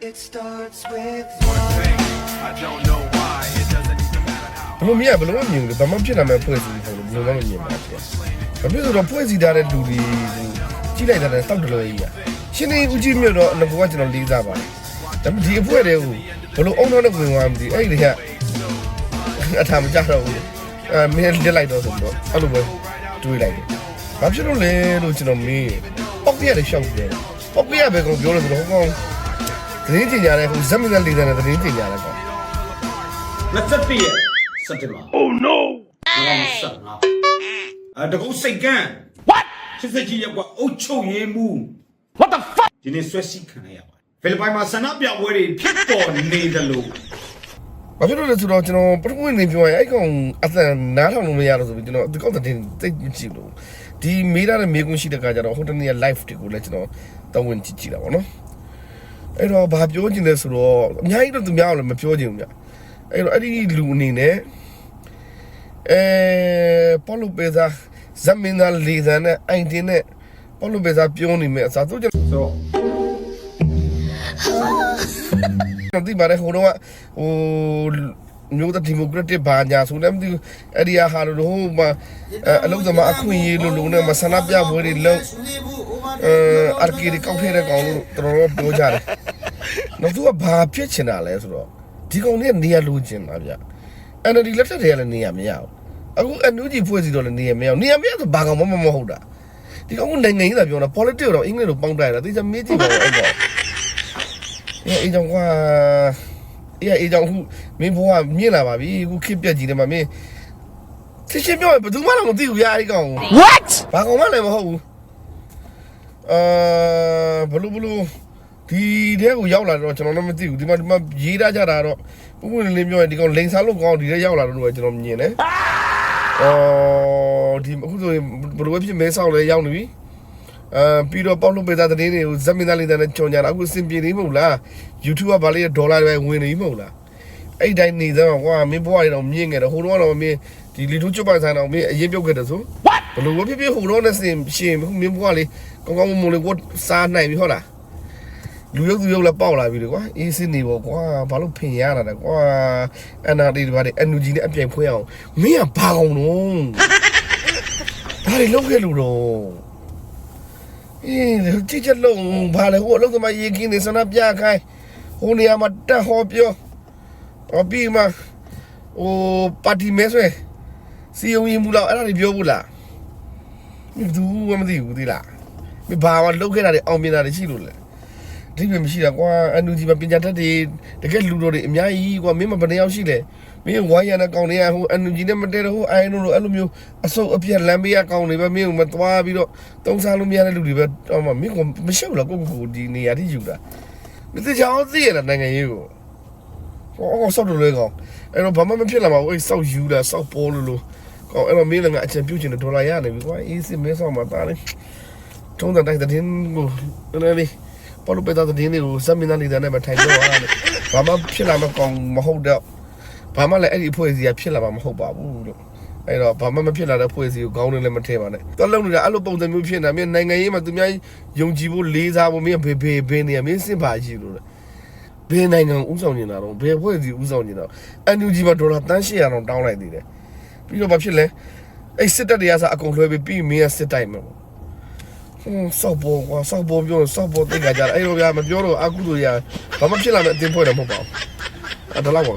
It starts with One thing, I don't know why. It doesn't even matter how. ဘလို့မြင်ဘလို့မမြင်ဘူးဘာမှဖြစ်လာမဲ့ဖွဲ့စီပုံလို့ဘလို့မမြင်ပါဘူး။ဘာဖြစ်လို့တော့ဖွဲ့စီထားတဲ့လူတွေကြီးလိုက်တာလည်းတောက်တလို့ကြီးอ่ะရှင်းနေဦးကြီးမြို့တော့ငကောကကျွန်တော်လေးစားပါတယ်။ဒါပေမဲ့ဒီအဖွဲတဲ့ကိုဘလို့အုံတော့နဲ့ဝင်သွားမှမသိအဲ့ဒီကအထာမကြတော့ဘူး။အဲမင်းလက်လိုက်တော့ဆိုတော့အဲ့လိုပဲတွေးလိုက်တယ်။ဘာဖြစ်လို့လဲလို့ကျွန်တော်မေးပောက်ပြရတဲ့ရှောက်တယ်။ပောက်ပြရပဲကောင်ပြောလို့ဆိုတော့ဟောကောင် သတင်းကြင်ကြတဲ့ဟိုဇက်မင်းလေးတဲ့သတင်းကြင်ကြတဲ့ကောင်21ရက်စက်တင်ဘာ Oh no 2015အဲတကုတ်စိတ်ကန်း What စစ်စစ်ကြီးရက်ကအုတ်ချုပ်ရေးမှု What the fuck ဒီနေ့ဆွဲစီခံရပါတယ်ဖိလစ်ပိုင်မှာဆန္ဒပြပွဲတွေဖြစ်ပေါ်နေတယ်လို့။ဘာဖြစ်လို့လဲဆိုတော့ကျွန်တော်ပထမနေ့ပြောရင်အဲ့ကောင်အသံနားထောင်လို့မရတော့ဆိုပြီးကျွန်တော်ဒီကောင်တဲ့တိတ်ကြည့်လို့ဒီမေးရတဲ့မေးခွန်းရှိတဲ့ကကြတော့ဟိုတနေ့ live တွေကိုလည်းကျွန်တော်တောင်းဝင်ကြည့်ကြည့်တာပေါ့နော်။ အဲ့တော့ဘာပြောချင်လဲဆိုတော့အများကြီးတော့သူများလည်းမပြောချင်ဘူးဗျ။အဲ့တော့အဲ့ဒီလူအနေနဲ့အဲပေါ်လိုပေစာဇမင်းသားလေးစံနဲ့အိုင်တင်နဲ့ပေါ်လိုပေစာပြောနေမယ်အစားတော့ကျွန်တော်ဆိုတော့ကျွန်တော်သိပါတယ်ဟိုတော့ကဟိုမျိုးသားဒီမိုကရက်တစ်ဘာညာဆိုလည်းမသိဘူးအဲ့ဒီဟာလို့ဟိုမှာအလုံးသမားအခွင့်အရေးလို့လုံးနဲ့မဆန္ဒပြပွဲတွေလုံးအဲ အာကီဒီကောက်ထဲတဲ့ကောင်လို့တော်တော်ပြောကြတယ်။နောက်သူကဘာဖြစ်ချင်တာလဲဆိုတော့ဒီကောင်နဲ့နေရလိုချင်တာဗျ။ NLD လက်ထက်တည်းကလည်းနေရမရဘူး။အခု NUG ဖွဲ့စီတော့လည်းနေရမရဘူး။နေရမရဆိုဘာကောင်မှမမဟုတ်တာ။ဒီကောင်ကနိုင်ငံရေးသာပြောတာ politics တော့အင်္ဂလိပ်လိုပေါင်းတိုက်တာသိချင်မေးကြည့်ပါဦးအဲ့တော့အေးအေးကြောင့်ကွာအေးအေးကြောင့်ခုမင်းဘဝမြင့်လာပါပြီခုခစ်ပြက်ကြီးတယ်မှာမင်းသိချင်းပြောရင်ဘယ်သူမှတော့မသိဘူးရာအဲ့ကောင် What ဘာကောင်မှလည်းမဟုတ်ဘူး အာဘလူးဘလူးဒီတဲ့ကိုရောက်လာတော့ကျွန်တော်လည်းမသိဘူးဒီမှာဒီမှာရေးထားကြတာတော့ပုပ်ပွင့်လင်းပြောရင်ဒီကောင်လိန်စားလို့ကောင်းဒီတဲ့ရောက်လာတော့လို့ကျွန်တော်မြင်တယ်အော်ဒီအခုဆိုရင်ဘလူးပဲဖြစ်မဲဆောက်လဲရောက်နေပြီအဲပြီးတော့ပေါက်လို့ပေးတဲ့သတင်းတွေကိုဇက်မင်းသားလေးတဲ့ကြော်ညာတာအခုအဆင်ပြေနေမဟုတ်လား YouTube ကဗာလေးဒေါ်လာတွေပဲဝင်နေမဟုတ်လားအဲ့တိုင်းနေစမ်းကွာမင်းဘွားတွေတော့မြင့်ခဲ့တယ်ဟိုတော့တော့မင်းဒီလီထူးချွတ်ပိုင်ဆိုင်တော့မင်းအရင်ပြုတ်ခဲ့တယ်ဆို ဘလို့ဝဖြစ်ဖြစ်ဟိုတော့နဲ့စင်ရှင်ခုမင်းဘွားလေးကောင်းကောင်းမွန်မွန်လေးကိုစားနိုင်ပြီဟုတ်လားလူရုပ်သူရုပ်လည်းပေါက်လာပြီလေကွာအေးစင်းနေပေါ့ကွာဘာလို့ဖင်ရတာလဲကွာအနာတီတွေဘာတွေအန်ယူဂျီနဲ့အပြိုင်ဖွဲအောင်မင်းကဘာကောင်တော့ဘာတွေလုပ်ခဲ့လို့တော့အေးကြည့်ချက်လုံးဘာလဲဟိုအလုပ်သမားရေကင်းနေစနာပြခိုင်းဟိုနေရာမှာတက်ဟောပြောအပြီးမှာဟိုပါတီမဲဆွဲစီယုံရင်ဘူးလားအဲ့ဒါတွေပြောဘူးလား သူမှမသိဘူးသိလားမဘာမှလောက်ခဲ့တာတွေအောင်မြင်တာတွေရှိလို့လေအဓိပ္ပာယ်မရှိတာကွာအန်နူဂျီမှာပညာတတ်တွေတကယ်လူတော်တွေအများကြီးကွာမင်းမဘယ်နှယောက်ရှိလဲမင်းဝိုင်းရတဲ့ကောင်တွေကဟိုအန်နူဂျီနဲ့မတည့်တော့ဟိုအိုင်နိုလိုအဲ့လိုမျိုးအစုပ်အပြက်လမ်းပေးရကောင်တွေပဲမင်းကမသွားပြီးတော့တုံးစားလို့မရတဲ့လူတွေပဲတော့မင်းကမရှိဘူးလားကိုကိုကိုဒီနေရာတိယူတာမသိချောင်းသိရတာနိုင်ငံရေးကိုဟောဆောက်လို့လဲကောင်အဲ့တော့ဘာမှမဖြစ်လာပါဘူးအဲ့ဆောက်ယူတာဆောက်ပေါ်လို့လို့ ကောင်အဲ့တော့မင်းလည်းငါအချင်ပြုတ်ချင်တဲ့ဒေါ်လာရနေပြီကွာအေးစစ်မဲဆောက်မှာတားလေထုံးတဲ့တိုင်းတဲ့င်းကိုလည်းလေပေါ်လို့ပတာတဲ့င်းတွေကိုစက်မင်းသားနေတဲ့နဲ့မထိုင်တော့ရတယ်ဘာမှဖြစ်လာမကောင်မဟုတ်တော့ဘာမှလည်းအဲ့ဒီအဖွဲ့အစည်းကဖြစ်လာမှာမဟုတ်ပါဘူးလို့အဲ့တော့ဘာမှမဖြစ်လာတဲ့ဖွဲ့စည်းကိုခေါင်းနဲ့လည်းမထည့်ပါနဲ့။တော်လုံးနေတာအဲ့လိုပုံစံမျိုးဖြစ်နေတာမင်းနိုင်ငံရေးမှာသူများယုံကြည်ဖို့လေးစားဖို့မင်းဘေဘေဘေနေရမင်းစစ်ပါရှိလို့လေ။ဘယ်နိုင်ငံဥဆောင်နေတာတော့ဘယ်ဖွဲ့စည်းဥဆောင်နေတာအန်ယူဂျီမှာဒေါ်လာတန်း800တောင်တောင်းလိုက်သေးတယ်။ ပြီးတော့ဘာဖြစ်လဲ။အဲ့စစ်တပ်တွေကစားအကုန်လွှဲပြီးပြီးမင်းကစစ်တိုက်မှာပေါ့။ဟွန်းစောက်ပေါ်ကွာစောက်ပေါ်ပြောစောက်ပေါ်သိကြကြတယ်အဲ့လိုဗျာမပြောတော့အခုတို့ရဘာမှဖြစ်လာတဲ့အတင်းဖွဲ့တယ်မဟုတ်ပါဘူး။အဲ့ဒါတော့ပါ